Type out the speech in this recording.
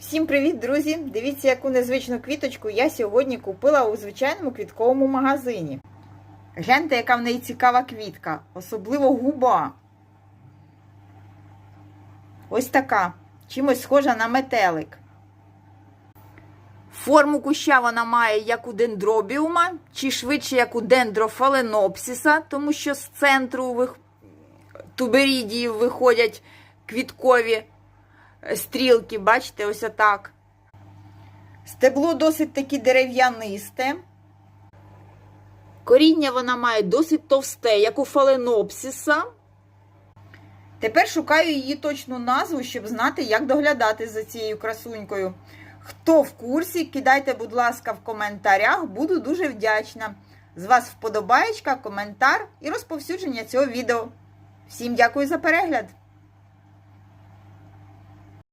Всім привіт, друзі! Дивіться, яку незвичну квіточку я сьогодні купила у звичайному квітковому магазині. Гляньте, яка в неї цікава квітка, особливо губа. Ось така, чимось схожа на метелик. Форму куща вона має як у дендробіума, чи швидше як у дендрофаленопсіса, тому що з центру вих... туберідіїв виходять квіткові стрілки, бачите, ось отак. Стебло досить таки дерев'янисте. Коріння вона має досить товсте, як у фаленопсіса. Тепер шукаю її точну назву, щоб знати, як доглядати за цією красунькою. Хто в курсі, кидайте, будь ласка, в коментарях, буду дуже вдячна. З вас вподобаєчка, коментар і розповсюдження цього відео. Всім дякую за перегляд!